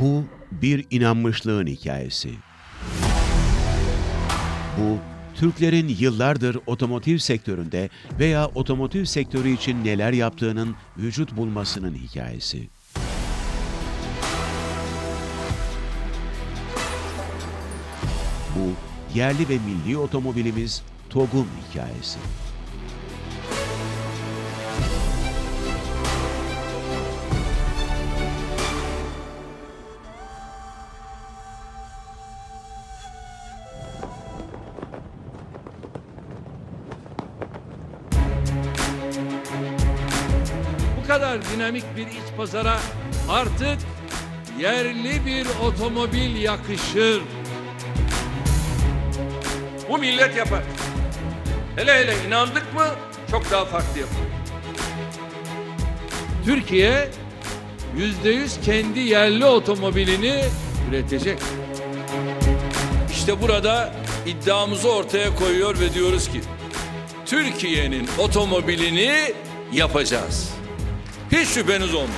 Bu bir inanmışlığın hikayesi. Bu Türklerin yıllardır otomotiv sektöründe veya otomotiv sektörü için neler yaptığının vücut bulmasının hikayesi. Bu yerli ve milli otomobilimiz TOG'un hikayesi. Kadar dinamik bir iç pazara artık yerli bir otomobil yakışır. Bu millet yapar. Hele hele inandık mı çok daha farklı yapar. Türkiye yüzde yüz kendi yerli otomobilini üretecek. İşte burada iddiamızı ortaya koyuyor ve diyoruz ki Türkiye'nin otomobilini yapacağız. Hiç şüpheniz olmasın.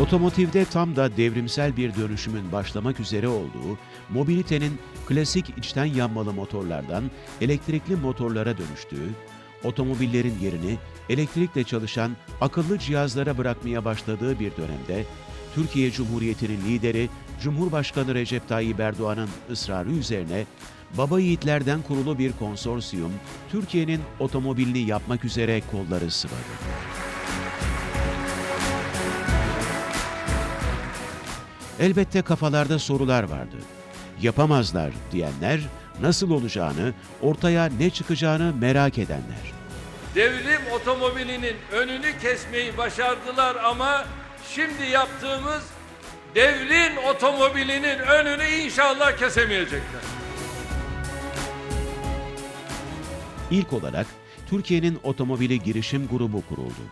Otomotivde tam da devrimsel bir dönüşümün başlamak üzere olduğu, mobilitenin klasik içten yanmalı motorlardan elektrikli motorlara dönüştüğü, otomobillerin yerini elektrikle çalışan akıllı cihazlara bırakmaya başladığı bir dönemde, Türkiye Cumhuriyeti'nin lideri Cumhurbaşkanı Recep Tayyip Erdoğan'ın ısrarı üzerine baba yiğitlerden kurulu bir konsorsiyum Türkiye'nin otomobilini yapmak üzere kolları sıvadı. Elbette kafalarda sorular vardı. Yapamazlar diyenler, nasıl olacağını, ortaya ne çıkacağını merak edenler. Devrim otomobilinin önünü kesmeyi başardılar ama şimdi yaptığımız devrin otomobilinin önünü inşallah kesemeyecekler. İlk olarak Türkiye'nin otomobili girişim grubu kuruldu.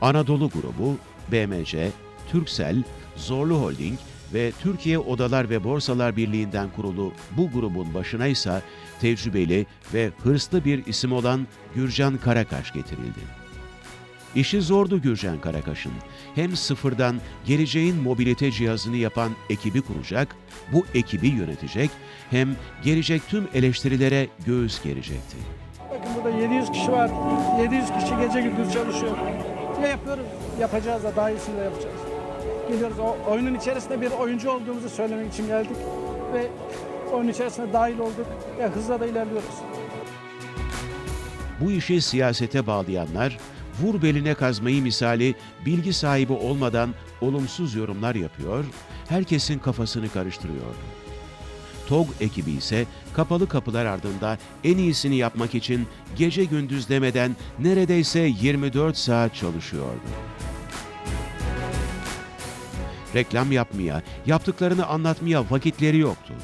Anadolu grubu, BMC, Türksel, Zorlu Holding ve Türkiye Odalar ve Borsalar Birliği'nden kurulu bu grubun başına ise tecrübeli ve hırslı bir isim olan Gürcan Karakaş getirildi. İşi zordu Gürcan Karakaş'ın. Hem sıfırdan geleceğin mobilite cihazını yapan ekibi kuracak, bu ekibi yönetecek, hem gelecek tüm eleştirilere göğüs gerecekti. Bakın burada 700 kişi var. 700 kişi gece gündüz çalışıyor. Ne yapıyoruz? Yapacağız da daha iyisini de yapacağız. Geliyoruz. O oyunun içerisinde bir oyuncu olduğumuzu söylemek için geldik. Ve oyun içerisine dahil olduk. Ve hızla da ilerliyoruz. Bu işi siyasete bağlayanlar, vur beline kazmayı misali bilgi sahibi olmadan olumsuz yorumlar yapıyor, herkesin kafasını karıştırıyordu. TOG ekibi ise kapalı kapılar ardında en iyisini yapmak için gece gündüz demeden neredeyse 24 saat çalışıyordu. Reklam yapmaya, yaptıklarını anlatmaya vakitleri yoktu.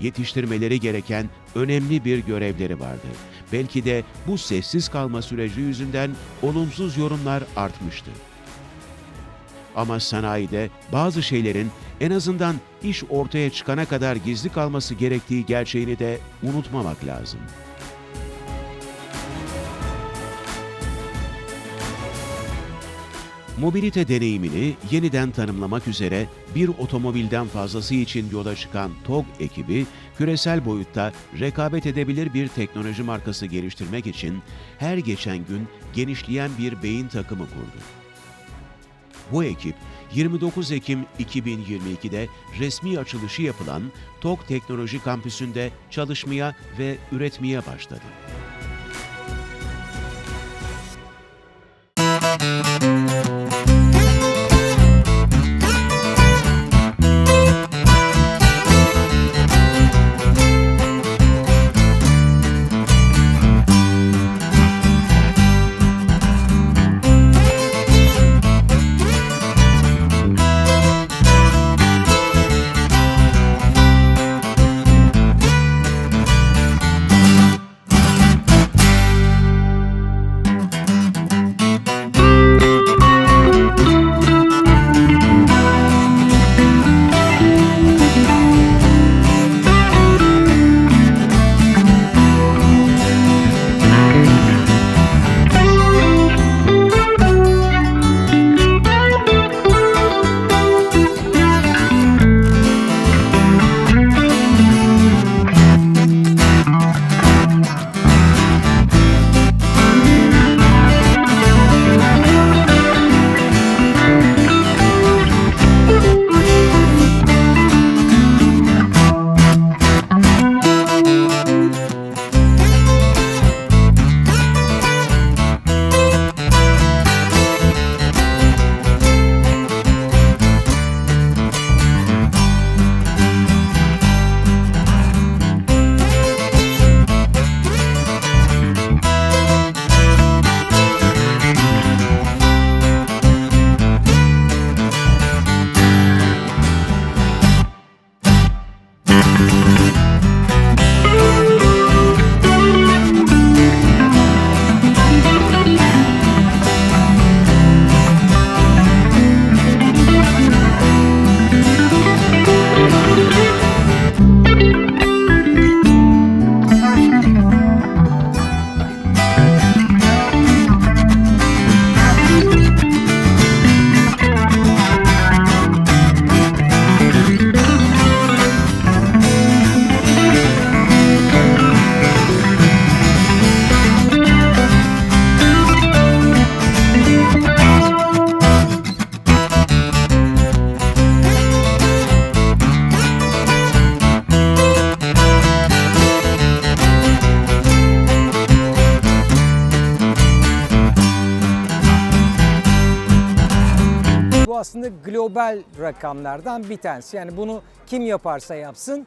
Yetiştirmeleri gereken önemli bir görevleri vardı. Belki de bu sessiz kalma süreci yüzünden olumsuz yorumlar artmıştı. Ama sanayide bazı şeylerin en azından iş ortaya çıkana kadar gizli kalması gerektiği gerçeğini de unutmamak lazım. Mobilite deneyimini yeniden tanımlamak üzere bir otomobilden fazlası için yola çıkan TOG ekibi, küresel boyutta rekabet edebilir bir teknoloji markası geliştirmek için her geçen gün genişleyen bir beyin takımı kurdu. Bu ekip 29 Ekim 2022'de resmi açılışı yapılan TOG Teknoloji Kampüsü'nde çalışmaya ve üretmeye başladı. Global rakamlardan bir tanesi. Yani bunu kim yaparsa yapsın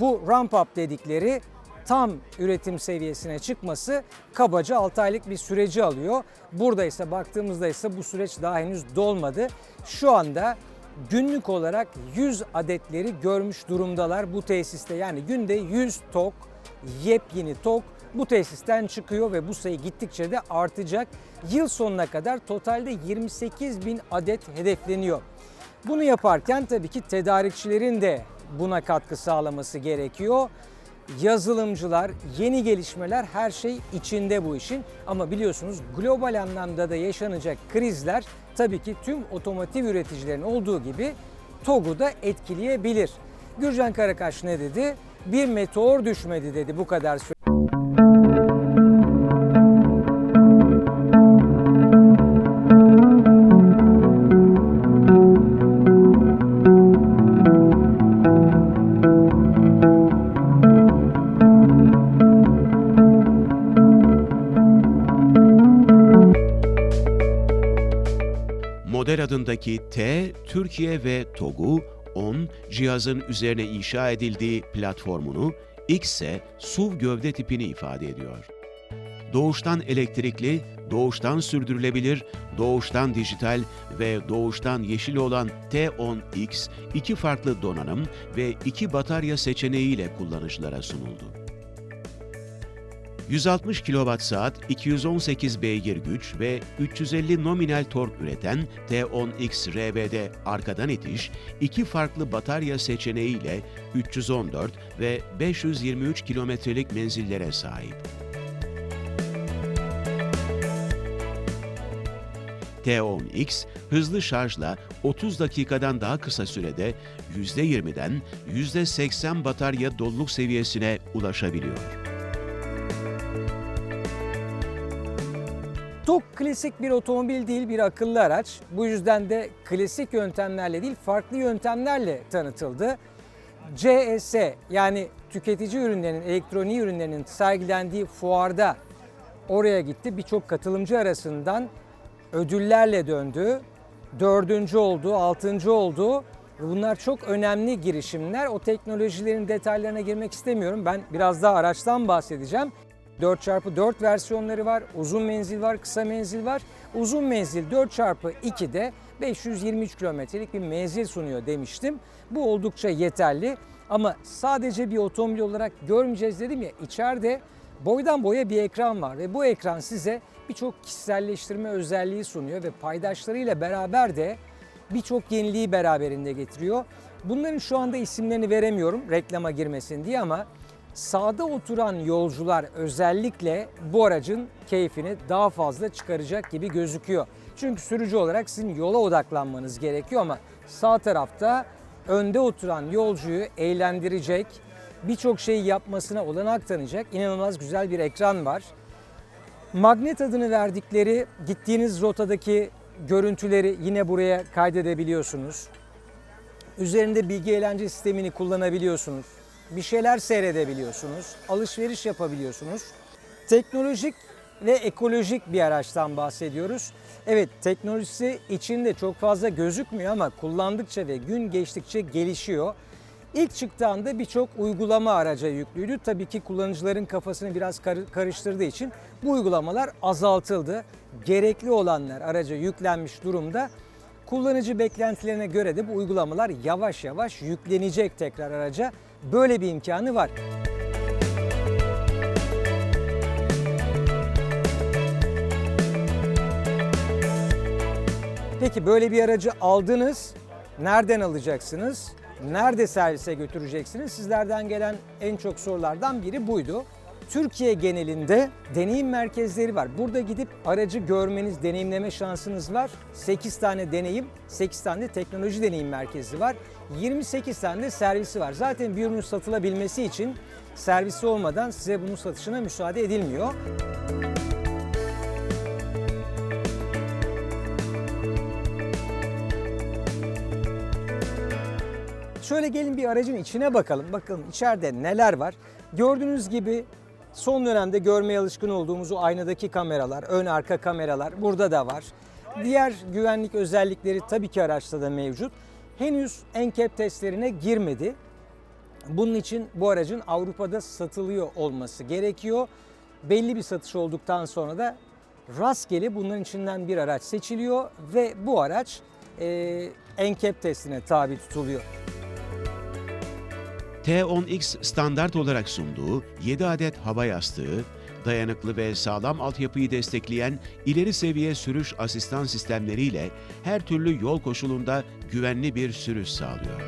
bu ramp up dedikleri tam üretim seviyesine çıkması kabaca 6 aylık bir süreci alıyor. Burada ise baktığımızda ise bu süreç daha henüz dolmadı. Şu anda günlük olarak 100 adetleri görmüş durumdalar bu tesiste. Yani günde 100 tok, yepyeni tok bu tesisten çıkıyor ve bu sayı gittikçe de artacak. Yıl sonuna kadar totalde 28 bin adet hedefleniyor. Bunu yaparken tabii ki tedarikçilerin de buna katkı sağlaması gerekiyor. Yazılımcılar, yeni gelişmeler her şey içinde bu işin. Ama biliyorsunuz global anlamda da yaşanacak krizler tabii ki tüm otomotiv üreticilerin olduğu gibi TOG'u da etkileyebilir. Gürcan Karakaş ne dedi? Bir meteor düşmedi dedi bu kadar süre. Model adındaki T, Türkiye ve TOG'u 10 cihazın üzerine inşa edildiği platformunu, X ise SUV gövde tipini ifade ediyor. Doğuştan elektrikli, doğuştan sürdürülebilir, doğuştan dijital ve doğuştan yeşil olan T10X iki farklı donanım ve iki batarya seçeneğiyle kullanıcılara sunuldu. 160 kWh, 218 beygir güç ve 350 nominal tork üreten T10X RB'de arkadan itiş, iki farklı batarya seçeneğiyle 314 ve 523 kilometrelik menzillere sahip. T10X hızlı şarjla 30 dakikadan daha kısa sürede %20'den %80 batarya doluluk seviyesine ulaşabiliyor. TOG klasik bir otomobil değil bir akıllı araç. Bu yüzden de klasik yöntemlerle değil farklı yöntemlerle tanıtıldı. CES yani tüketici ürünlerinin, elektronik ürünlerinin sergilendiği fuarda oraya gitti. Birçok katılımcı arasından ödüllerle döndü. Dördüncü oldu, altıncı oldu. Bunlar çok önemli girişimler. O teknolojilerin detaylarına girmek istemiyorum. Ben biraz daha araçtan bahsedeceğim. 4x4 versiyonları var, uzun menzil var, kısa menzil var. Uzun menzil 4x2'de 523 kilometrelik bir menzil sunuyor demiştim. Bu oldukça yeterli ama sadece bir otomobil olarak görmeyeceğiz dedim ya içeride boydan boya bir ekran var ve bu ekran size birçok kişiselleştirme özelliği sunuyor ve paydaşlarıyla beraber de birçok yeniliği beraberinde getiriyor. Bunların şu anda isimlerini veremiyorum reklama girmesin diye ama sağda oturan yolcular özellikle bu aracın keyfini daha fazla çıkaracak gibi gözüküyor. Çünkü sürücü olarak sizin yola odaklanmanız gerekiyor ama sağ tarafta önde oturan yolcuyu eğlendirecek, birçok şeyi yapmasına olanak tanıyacak inanılmaz güzel bir ekran var. Magnet adını verdikleri gittiğiniz rotadaki görüntüleri yine buraya kaydedebiliyorsunuz. Üzerinde bilgi eğlence sistemini kullanabiliyorsunuz. Bir şeyler seyredebiliyorsunuz. Alışveriş yapabiliyorsunuz. Teknolojik ve ekolojik bir araçtan bahsediyoruz. Evet teknolojisi içinde çok fazla gözükmüyor ama kullandıkça ve gün geçtikçe gelişiyor. İlk çıktığında birçok uygulama araca yüklüydü. Tabii ki kullanıcıların kafasını biraz kar- karıştırdığı için bu uygulamalar azaltıldı. Gerekli olanlar araca yüklenmiş durumda. Kullanıcı beklentilerine göre de bu uygulamalar yavaş yavaş yüklenecek tekrar araca. Böyle bir imkanı var. Peki böyle bir aracı aldınız. Nereden alacaksınız? Nerede servise götüreceksiniz? Sizlerden gelen en çok sorulardan biri buydu. Türkiye genelinde deneyim merkezleri var. Burada gidip aracı görmeniz, deneyimleme şansınız var. 8 tane deneyim, 8 tane de teknoloji deneyim merkezi var. 28 tane de servisi var. Zaten bir ürünün satılabilmesi için servisi olmadan size bunun satışına müsaade edilmiyor. Şöyle gelin bir aracın içine bakalım. Bakalım içeride neler var. Gördüğünüz gibi son dönemde görmeye alışkın olduğumuz o aynadaki kameralar, ön arka kameralar burada da var. Diğer güvenlik özellikleri tabii ki araçta da mevcut. Henüz NCAP testlerine girmedi. Bunun için bu aracın Avrupa'da satılıyor olması gerekiyor. Belli bir satış olduktan sonra da rastgele bunların içinden bir araç seçiliyor ve bu araç e, NCAP testine tabi tutuluyor. T10X standart olarak sunduğu 7 adet hava yastığı, dayanıklı ve sağlam altyapıyı destekleyen ileri seviye sürüş asistan sistemleriyle her türlü yol koşulunda güvenli bir sürüş sağlıyor.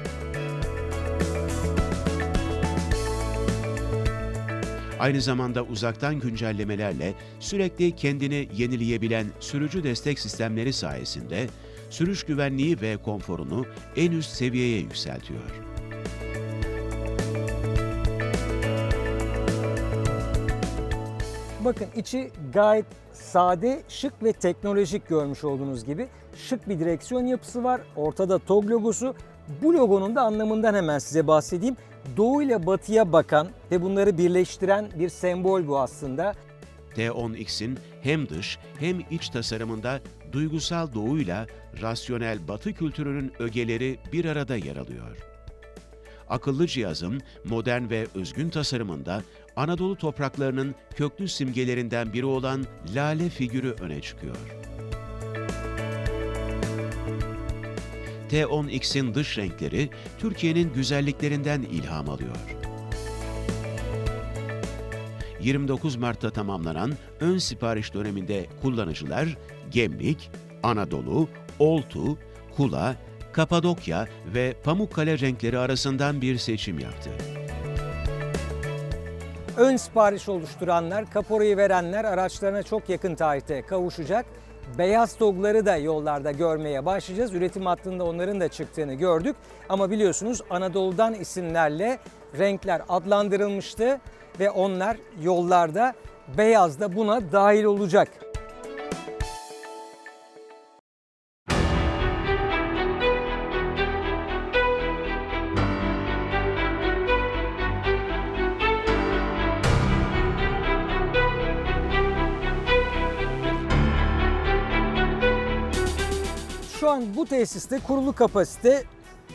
Aynı zamanda uzaktan güncellemelerle sürekli kendini yenileyebilen sürücü destek sistemleri sayesinde sürüş güvenliği ve konforunu en üst seviyeye yükseltiyor. Bakın içi gayet sade, şık ve teknolojik görmüş olduğunuz gibi. Şık bir direksiyon yapısı var. Ortada TOG logosu. Bu logonun da anlamından hemen size bahsedeyim. Doğu ile batıya bakan ve bunları birleştiren bir sembol bu aslında. T10X'in hem dış hem iç tasarımında duygusal doğuyla rasyonel batı kültürünün ögeleri bir arada yer alıyor. Akıllı cihazın modern ve özgün tasarımında Anadolu topraklarının köklü simgelerinden biri olan lale figürü öne çıkıyor. T10X'in dış renkleri Türkiye'nin güzelliklerinden ilham alıyor. 29 Mart'ta tamamlanan ön sipariş döneminde kullanıcılar Gemlik, Anadolu, Oltu, Kula, Kapadokya ve Pamukkale renkleri arasından bir seçim yaptı. Ön sipariş oluşturanlar, kaporayı verenler araçlarına çok yakın tarihte kavuşacak. Beyaz TOG'ları da yollarda görmeye başlayacağız. Üretim hattında onların da çıktığını gördük. Ama biliyorsunuz Anadolu'dan isimlerle renkler adlandırılmıştı ve onlar yollarda beyaz da buna dahil olacak. Tesiste kurulu kapasite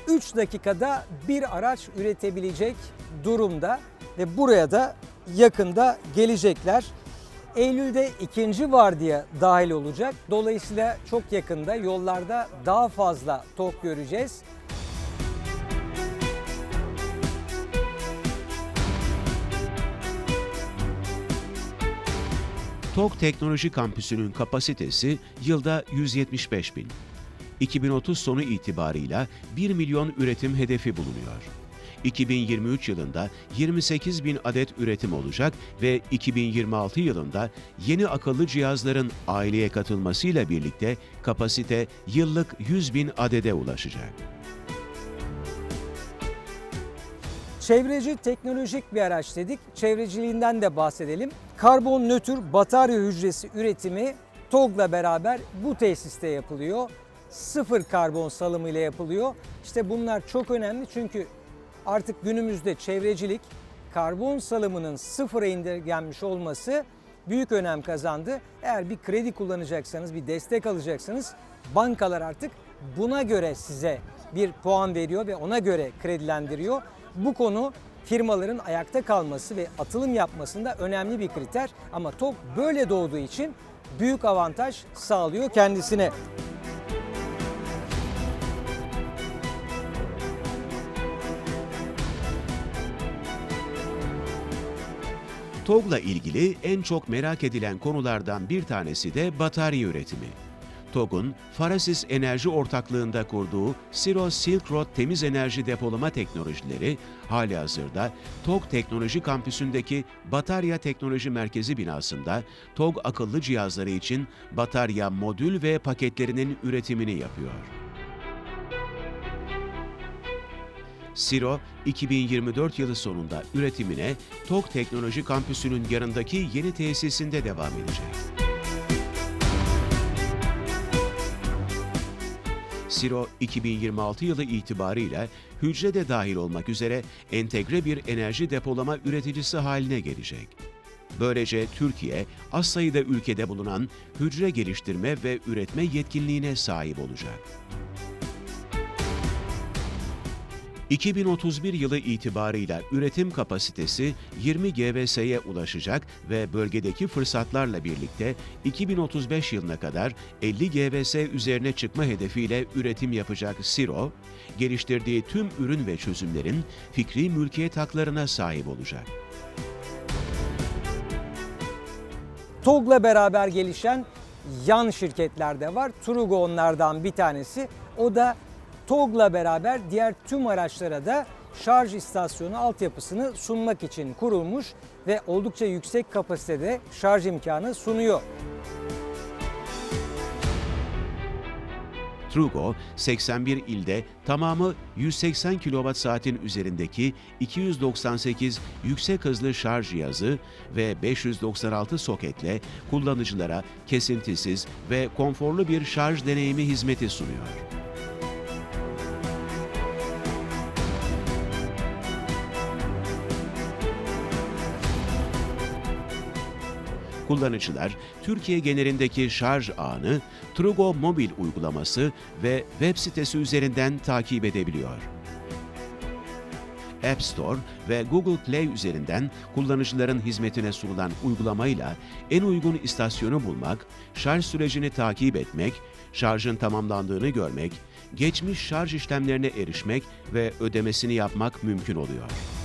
3 dakikada bir araç üretebilecek durumda ve buraya da yakında gelecekler. Eylül'de ikinci vardiya dahil olacak. Dolayısıyla çok yakında yollarda daha fazla tok göreceğiz. TOG Teknoloji Kampüsü'nün kapasitesi yılda 175 bin. 2030 sonu itibarıyla 1 milyon üretim hedefi bulunuyor. 2023 yılında 28 bin adet üretim olacak ve 2026 yılında yeni akıllı cihazların aileye katılmasıyla birlikte kapasite yıllık 100 bin adede ulaşacak. Çevreci teknolojik bir araç dedik. Çevreciliğinden de bahsedelim. Karbon nötr batarya hücresi üretimi TOG'la beraber bu tesiste yapılıyor. Sıfır karbon salımı ile yapılıyor. İşte bunlar çok önemli çünkü artık günümüzde çevrecilik karbon salımının sıfıra indirgenmiş olması büyük önem kazandı. Eğer bir kredi kullanacaksanız, bir destek alacaksanız bankalar artık buna göre size bir puan veriyor ve ona göre kredilendiriyor. Bu konu firmaların ayakta kalması ve atılım yapmasında önemli bir kriter ama TOG böyle doğduğu için büyük avantaj sağlıyor kendisine. TOG'la ilgili en çok merak edilen konulardan bir tanesi de batarya üretimi. TOG'un Farasis Enerji Ortaklığı'nda kurduğu Siro Silk Road temiz enerji depolama teknolojileri halihazırda TOG Teknoloji Kampüsü'ndeki Batarya Teknoloji Merkezi binasında TOG akıllı cihazları için batarya modül ve paketlerinin üretimini yapıyor. Siro, 2024 yılı sonunda üretimine TOG Teknoloji Kampüsü'nün yanındaki yeni tesisinde devam edecek. Siro, 2026 yılı itibarıyla hücre de dahil olmak üzere entegre bir enerji depolama üreticisi haline gelecek. Böylece Türkiye az sayıda ülkede bulunan hücre geliştirme ve üretme yetkinliğine sahip olacak. 2031 yılı itibarıyla üretim kapasitesi 20 GVS'ye ulaşacak ve bölgedeki fırsatlarla birlikte 2035 yılına kadar 50 GVS üzerine çıkma hedefiyle üretim yapacak Siro, geliştirdiği tüm ürün ve çözümlerin fikri mülkiyet haklarına sahip olacak. TOG'la beraber gelişen yan şirketler de var. Trugo onlardan bir tanesi. O da TOG'la beraber diğer tüm araçlara da şarj istasyonu altyapısını sunmak için kurulmuş ve oldukça yüksek kapasitede şarj imkanı sunuyor. Trugo, 81 ilde tamamı 180 kWh üzerindeki 298 yüksek hızlı şarj cihazı ve 596 soketle kullanıcılara kesintisiz ve konforlu bir şarj deneyimi hizmeti sunuyor. Kullanıcılar Türkiye genelindeki şarj ağını Trugo mobil uygulaması ve web sitesi üzerinden takip edebiliyor. App Store ve Google Play üzerinden kullanıcıların hizmetine sunulan uygulamayla en uygun istasyonu bulmak, şarj sürecini takip etmek, şarjın tamamlandığını görmek, geçmiş şarj işlemlerine erişmek ve ödemesini yapmak mümkün oluyor.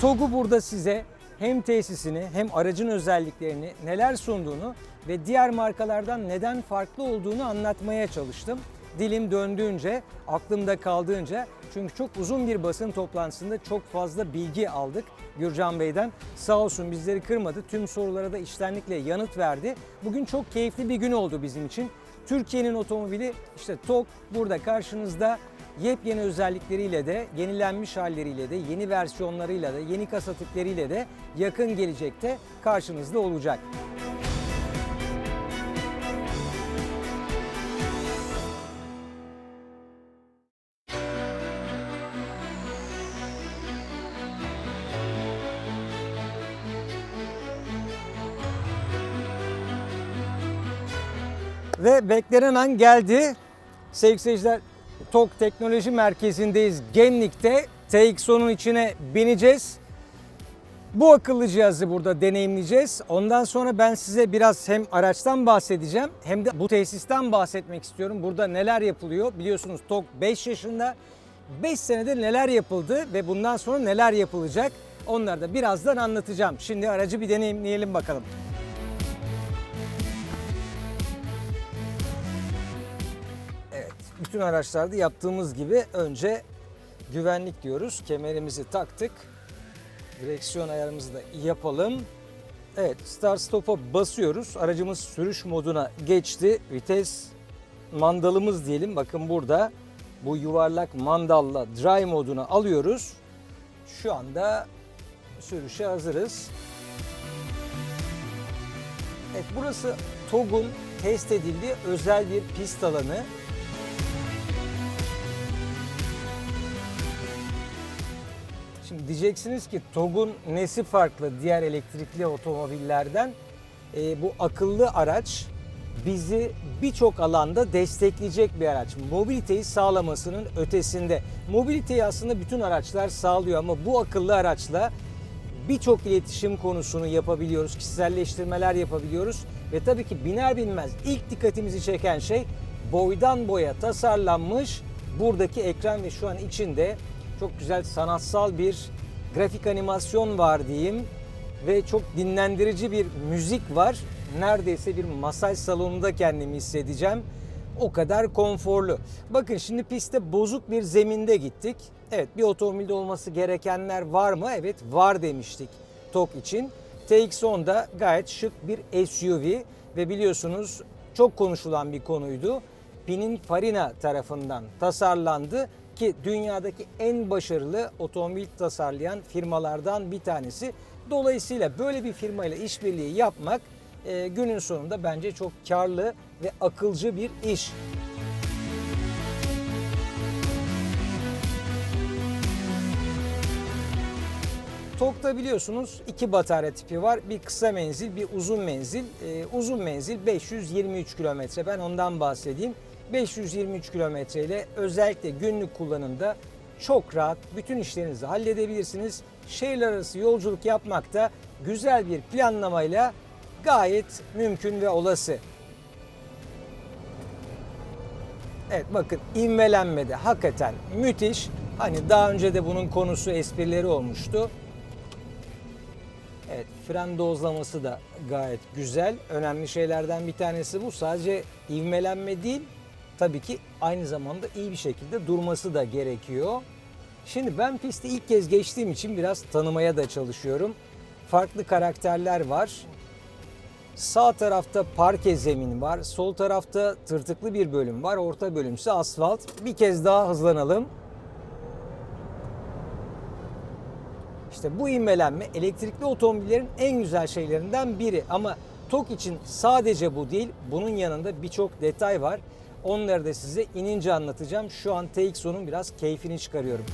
TOG'u burada size hem tesisini hem aracın özelliklerini, neler sunduğunu ve diğer markalardan neden farklı olduğunu anlatmaya çalıştım. Dilim döndüğünce, aklımda kaldığınca çünkü çok uzun bir basın toplantısında çok fazla bilgi aldık Gürcan Bey'den. Sağ olsun bizleri kırmadı. Tüm sorulara da içtenlikle yanıt verdi. Bugün çok keyifli bir gün oldu bizim için. Türkiye'nin otomobili işte TOG burada karşınızda yepyeni özellikleriyle de, yenilenmiş halleriyle de, yeni versiyonlarıyla da, yeni kasa tipleriyle de yakın gelecekte karşınızda olacak. Ve beklenen an geldi. Sevgili seyirciler, TOK Teknoloji Merkezi'ndeyiz. Gemlik'te TXO'nun içine bineceğiz. Bu akıllı cihazı burada deneyimleyeceğiz. Ondan sonra ben size biraz hem araçtan bahsedeceğim hem de bu tesisten bahsetmek istiyorum. Burada neler yapılıyor? Biliyorsunuz TOK 5 yaşında. 5 senede neler yapıldı ve bundan sonra neler yapılacak? Onları da birazdan anlatacağım. Şimdi aracı bir deneyimleyelim bakalım. Bütün araçlarda yaptığımız gibi önce güvenlik diyoruz. Kemerimizi taktık. Direksiyon ayarımızı da yapalım. Evet, start stop'a basıyoruz. Aracımız sürüş moduna geçti. Vites mandalımız diyelim. Bakın burada bu yuvarlak mandalla drive moduna alıyoruz. Şu anda sürüşe hazırız. Evet, burası TOG'un test edildiği özel bir pist alanı. Diyeceksiniz ki TOG'un nesi farklı diğer elektrikli otomobillerden? Ee, bu akıllı araç bizi birçok alanda destekleyecek bir araç. Mobiliteyi sağlamasının ötesinde. Mobiliteyi aslında bütün araçlar sağlıyor ama bu akıllı araçla birçok iletişim konusunu yapabiliyoruz, kişiselleştirmeler yapabiliyoruz ve tabii ki biner binmez ilk dikkatimizi çeken şey boydan boya tasarlanmış buradaki ekran ve şu an içinde çok güzel sanatsal bir grafik animasyon var diyeyim ve çok dinlendirici bir müzik var. Neredeyse bir masaj salonunda kendimi hissedeceğim. O kadar konforlu. Bakın şimdi pistte bozuk bir zeminde gittik. Evet bir otomobilde olması gerekenler var mı? Evet var demiştik TOK için. TX10'da gayet şık bir SUV ve biliyorsunuz çok konuşulan bir konuydu. Pininfarina tarafından tasarlandı ki dünyadaki en başarılı otomobil tasarlayan firmalardan bir tanesi. Dolayısıyla böyle bir firmayla işbirliği yapmak e, günün sonunda bence çok karlı ve akılcı bir iş. Tok'ta biliyorsunuz iki batarya tipi var. Bir kısa menzil, bir uzun menzil. Ee, uzun menzil 523 kilometre. Ben ondan bahsedeyim. 523 kilometre ile özellikle günlük kullanımda çok rahat bütün işlerinizi halledebilirsiniz. Şehirler arası yolculuk yapmak da güzel bir planlamayla gayet mümkün ve olası. Evet bakın ivmelenmede hakikaten müthiş. Hani daha önce de bunun konusu esprileri olmuştu. Evet fren dozlaması da gayet güzel. Önemli şeylerden bir tanesi bu. Sadece ivmelenme değil tabii ki aynı zamanda iyi bir şekilde durması da gerekiyor. Şimdi ben pisti ilk kez geçtiğim için biraz tanımaya da çalışıyorum. Farklı karakterler var. Sağ tarafta parke zemin var. Sol tarafta tırtıklı bir bölüm var. Orta bölümse asfalt. Bir kez daha hızlanalım. İşte bu ivmelenme elektrikli otomobillerin en güzel şeylerinden biri. Ama TOK için sadece bu değil, bunun yanında birçok detay var. Onları da size inince anlatacağım. Şu an TXO'nun biraz keyfini çıkarıyorum.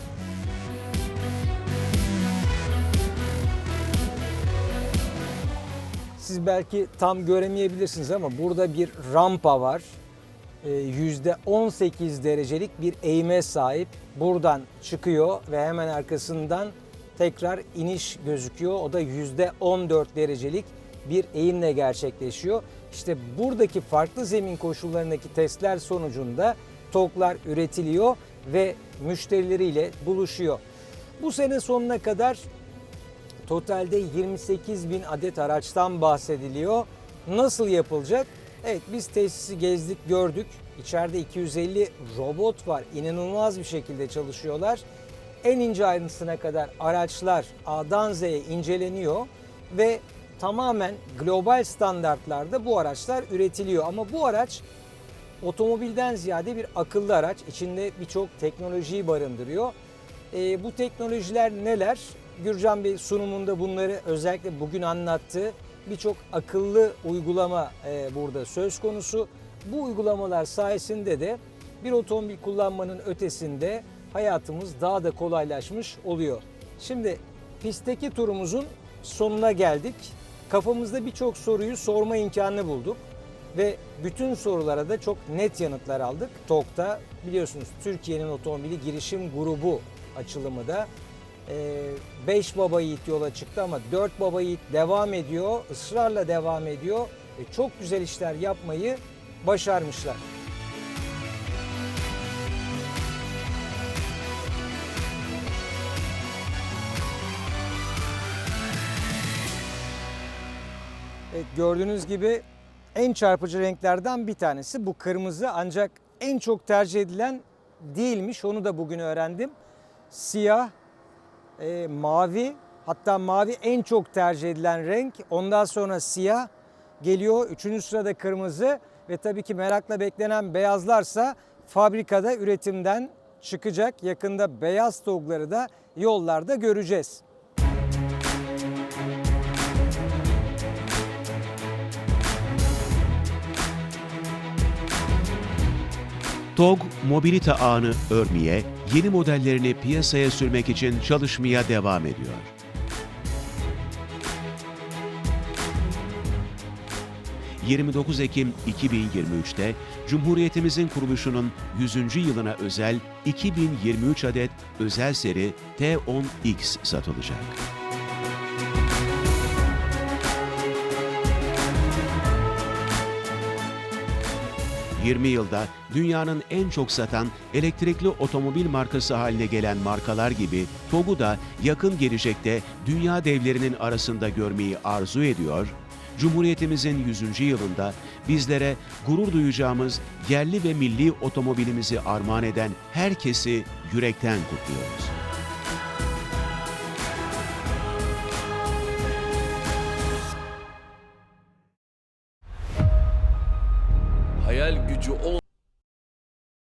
Siz belki tam göremeyebilirsiniz ama burada bir rampa var. Ee, %18 derecelik bir eğime sahip. Buradan çıkıyor ve hemen arkasından tekrar iniş gözüküyor. O da %14 derecelik bir eğimle gerçekleşiyor. İşte buradaki farklı zemin koşullarındaki testler sonucunda TOG'lar üretiliyor ve müşterileriyle buluşuyor. Bu sene sonuna kadar Totalde 28 bin adet araçtan bahsediliyor. Nasıl yapılacak? Evet biz tesisi gezdik gördük. İçeride 250 robot var. İnanılmaz bir şekilde çalışıyorlar. En ince ayrıntısına kadar araçlar A'dan Z'ye inceleniyor ve tamamen global standartlarda bu araçlar üretiliyor. Ama bu araç otomobilden ziyade bir akıllı araç. İçinde birçok teknolojiyi barındırıyor. Ee, bu teknolojiler neler? Gürcan Bey sunumunda bunları özellikle bugün anlattı. Birçok akıllı uygulama e, burada söz konusu. Bu uygulamalar sayesinde de bir otomobil kullanmanın ötesinde hayatımız daha da kolaylaşmış oluyor. Şimdi pistteki turumuzun sonuna geldik. Kafamızda birçok soruyu sorma imkanı bulduk ve bütün sorulara da çok net yanıtlar aldık. TOK'ta biliyorsunuz Türkiye'nin otomobili girişim grubu açılımı da 5 baba yiğit yola çıktı ama 4 baba yiğit devam ediyor, ısrarla devam ediyor ve çok güzel işler yapmayı başarmışlar. Evet, gördüğünüz gibi en çarpıcı renklerden bir tanesi bu kırmızı ancak en çok tercih edilen değilmiş onu da bugün öğrendim. Siyah, e, mavi hatta mavi en çok tercih edilen renk ondan sonra siyah geliyor. Üçüncü sırada kırmızı ve tabii ki merakla beklenen beyazlarsa fabrikada üretimden çıkacak. Yakında beyaz togları da yollarda göreceğiz. TOG, mobilite ağını örmeye, yeni modellerini piyasaya sürmek için çalışmaya devam ediyor. ...29 Ekim 2023'te Cumhuriyetimizin kuruluşunun 100. yılına özel 2023 adet özel seri T10X satılacak. 20 yılda dünyanın en çok satan elektrikli otomobil markası haline gelen markalar gibi TOG'u da yakın gelecekte dünya devlerinin arasında görmeyi arzu ediyor, Cumhuriyetimizin 100. yılında bizlere gurur duyacağımız yerli ve milli otomobilimizi armağan eden herkesi yürekten kutluyoruz.